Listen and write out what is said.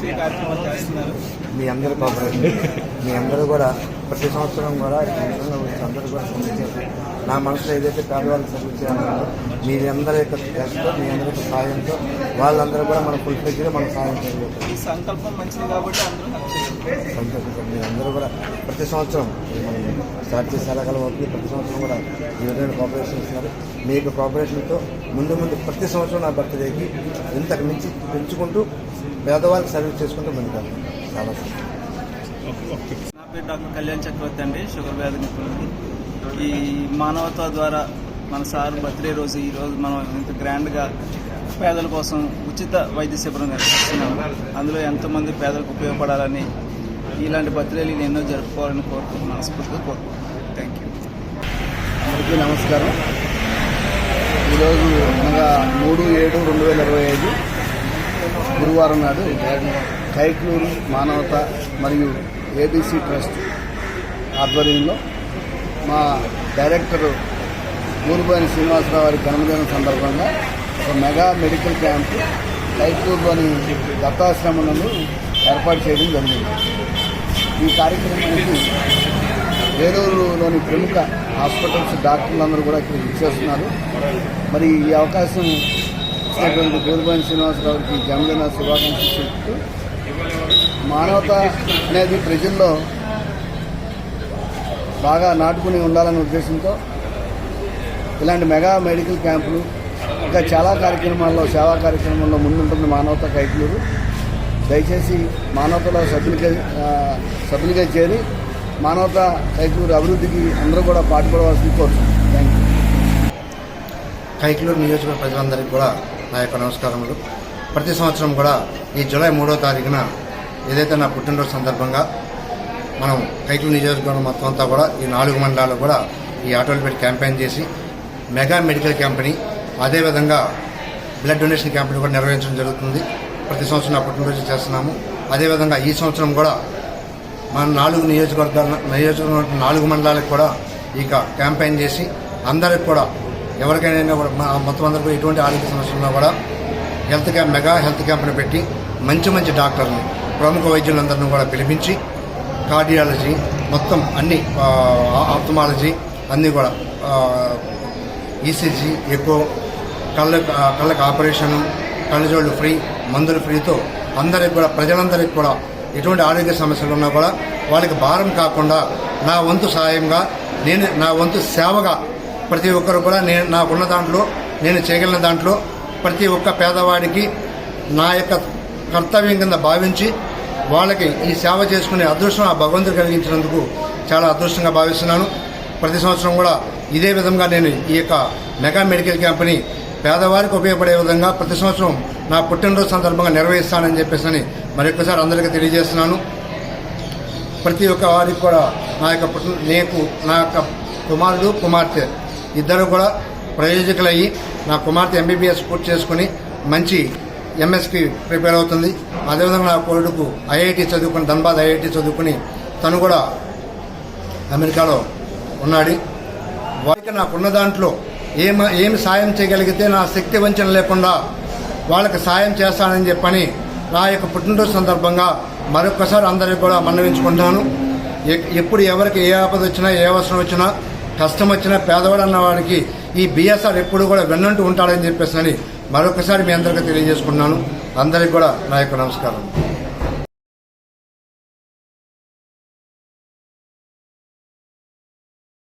మంచి కార్యక్రమాలు చేస్తున్నారు. మీ అందరి కోఆపరేషన్. మీ అందరూ కూడా ప్రతి సంవత్సరం కూడా అందరూ కూడా చేసి నా మనసులో ఏదైతే పేదవాళ్ళకి సర్వీస్ చేయాలన్నారో మీ అందరి యొక్క చేస్తూ మీ అందరి యొక్క సహాయంతో వాళ్ళందరూ కూడా మనం ఫుల్ ఫ్లెజ్గా మనం సహాయం చేయగలుగుతాం సంకల్పం మంచిది కాబట్టి. సంతోషం మీరు అందరూ కూడా ప్రతి సంవత్సరం స్టార్ట్ చేసే ఎలాగలం అవుతుంది. ప్రతి సంవత్సరం కూడా ఈ విధమైన కోఆపరేషన్ ఇస్తున్నారు మీ యొక్క కోఆపరేషన్తో ముందు ముందు ప్రతి సంవత్సరం నా బర్త్డేకి ఇంతకు మించి పెంచుకుంటూ పేదవాళ్ళకి సర్వీస్ చేసుకుంటూ ముందుకు చాలా. నా పేరు డాక్టర్ కళ్యాణ్ చక్రవర్తి అండి షుగర్ వ్యాధి నిపుణులు ఈ మానవత్వ ద్వారా మన సార్ బర్త్డే రోజు ఈ రోజు మనం ఇంత గ్రాండ్గా పేదల కోసం ఉచిత వైద్య శిబిరం నిర్వహిస్తున్నాము అందులో ఎంతోమంది పేదలకు ఉపయోగపడాలని ఇలాంటి బర్త్డేలు ఎన్నో జరుపుకోవాలని కోరుకుంటున్నాను మనస్ఫూర్తిగా కోరుకుంటున్నాను. థ్యాంక్ యూ అందరికీ నమస్కారం. ఈరోజు అనగా మూడు ఏడు రెండు వేల ఇరవై ఐదు గురువారం నాడు కైట్లూరు మానవత మరియు ఏబీసీ ట్రస్ట్ ఆధ్వర్యంలో మా డైరెక్టర్ ఊరుబోయిన శ్రీనివాసరావు గారి జన్మదినం సందర్భంగా ఒక మెగా మెడికల్ క్యాంపు కైట్లూరులోని దత్తాశ్రమంలో ఏర్పాటు చేయడం జరిగింది. ఈ కార్యక్రమానికి వేలూరులోని ప్రముఖ హాస్పిటల్స్ డాక్టర్లందరూ కూడా ఇక్కడ ఇచ్చేస్తున్నారు మరి ఈ అవకాశం ఇచ్చినటువంటి గోరుబాయిన శ్రీనివాసరావుకి జన్మదిన శుభాకాంక్షలు చెప్తూ మానవత అనేది ప్రజల్లో బాగా నాటుకుని ఉండాలనే ఉద్దేశంతో ఇలాంటి మెగా మెడికల్ క్యాంపులు ఇంకా చాలా కార్యక్రమాల్లో సేవా కార్యక్రమంలో ముందుంటుంది మానవత కైకులూరు దయచేసి మానవతలో సభ్యులుగా సభ్యులుగా చేరి మానవత కైకులూరు అభివృద్ధికి అందరూ కూడా పాటుపడవలసింది కోరుతున్నాం. థ్యాంక్ యూ కైకులూరు నియోజకవర్గ ప్రజలందరికీ కూడా నా యొక్క నమస్కారములు. ప్రతి సంవత్సరం కూడా ఈ జూలై మూడో తారీఖున ఏదైతే నా పుట్టినరోజు సందర్భంగా మనం కైకలూరు నియోజకవర్గం మొత్తం అంతా కూడా ఈ నాలుగు మండలాలు కూడా ఈ ఆటోలు పెట్టి క్యాంపెయిన్ చేసి మెగా మెడికల్ క్యాంపెనీ అదేవిధంగా బ్లడ్ డొనేషన్ క్యాంపెయిన్ కూడా నిర్వహించడం జరుగుతుంది. ప్రతి సంవత్సరం నా పుట్టినరోజు చేస్తున్నాము. అదేవిధంగా ఈ సంవత్సరం కూడా మన నాలుగు నియోజకవర్గాల నియోజకవర్గం నాలుగు మండలాలకు కూడా ఇక క్యాంపెయిన్ చేసి అందరికి కూడా ఎవరికైనా కూడా మా- మొత్తం అందరికీ కూడా ఎటువంటి ఆరోగ్య సమస్యలు ఉన్నా కూడా హెల్త్ క్యాంప్ మెగా హెల్త్ క్యాంప్ని పెట్టి మంచి మంచి డాక్టర్ని ప్రముఖ వైద్యులందరినీ కూడా పిలిపించి కార్డియాలజీ మొత్తం అన్ని ఆప్తమాలజీ అన్నీ కూడా ఈసీజీ ఎక్కువ కళ్ళ కళ్ళకు ఆపరేషను కళ్ళజోళ్ళు ఫ్రీ మందులు ఫ్రీతో అందరికి కూడా ప్రజలందరికీ కూడా ఎటువంటి ఆరోగ్య సమస్యలు ఉన్నా కూడా వాళ్ళకి భారం కాకుండా నా వంతు సహాయంగా నేను నా వంతు సేవగా ప్రతి ఒక్కరు కూడా నేను నాకున్న దాంట్లో నేను చేయగలిగిన దాంట్లో ప్రతి ఒక్క పేదవాడికి నా యొక్క కర్తవ్యం కింద భావించి వాళ్ళకి ఈ సేవ చేసుకునే అదృష్టం ఆ భగవంతుడు కలిగించినందుకు చాలా అదృష్టంగా భావిస్తున్నాను. ప్రతి సంవత్సరం కూడా ఇదే విధంగా నేను ఈ యొక్క మెగా మెడికల్ క్యాంప్ని పేదవారికి ఉపయోగపడే విధంగా ప్రతి సంవత్సరం నా పుట్టినరోజు సందర్భంగా నిర్వహిస్తానని చెప్పేసి అని మరొకసారి అందరికీ తెలియజేస్తున్నాను. ప్రతి ఒక్క వారికి కూడా నా యొక్క పుట్టిన నేను నా యొక్క కుమారుడు కుమార్తె ఇద్దరు కూడా ప్రయోజకులయ్యి నా కుమార్తె ఎంబీబీఎస్ పూర్తి చేసుకుని మంచి ఎంఎస్కి ప్రిపేర్ అవుతుంది. అదేవిధంగా నా కొడుకు ఐఐటి చదువుకుని ధన్బాద్ ఐఐటి చదువుకుని తను కూడా అమెరికాలో ఉన్నాడు. వారికి నాకున్న దాంట్లో ఏమ ఏమి సాయం చేయగలిగితే నా శక్తి వంచన లేకుండా వాళ్ళకి సాయం చేస్తానని చెప్పని నా యొక్క పుట్టినరోజు సందర్భంగా మరొకసారి అందరికీ కూడా మన్నవించుకుంటాను ఎప్పుడు ఎవరికి ఏ ఆపద వచ్చినా ఏ అవసరం వచ్చినా కష్టం వచ్చినా పేదవాడు అన్న వాడికి ఈ బిఎస్ఆర్ ఎప్పుడు కూడా వెన్నంటూ ఉంటాడని చెప్పేసి అని మరొకసారి మీ అందరికీ తెలియజేసుకున్నాను అందరికీ కూడా నా యొక్క నమస్కారం.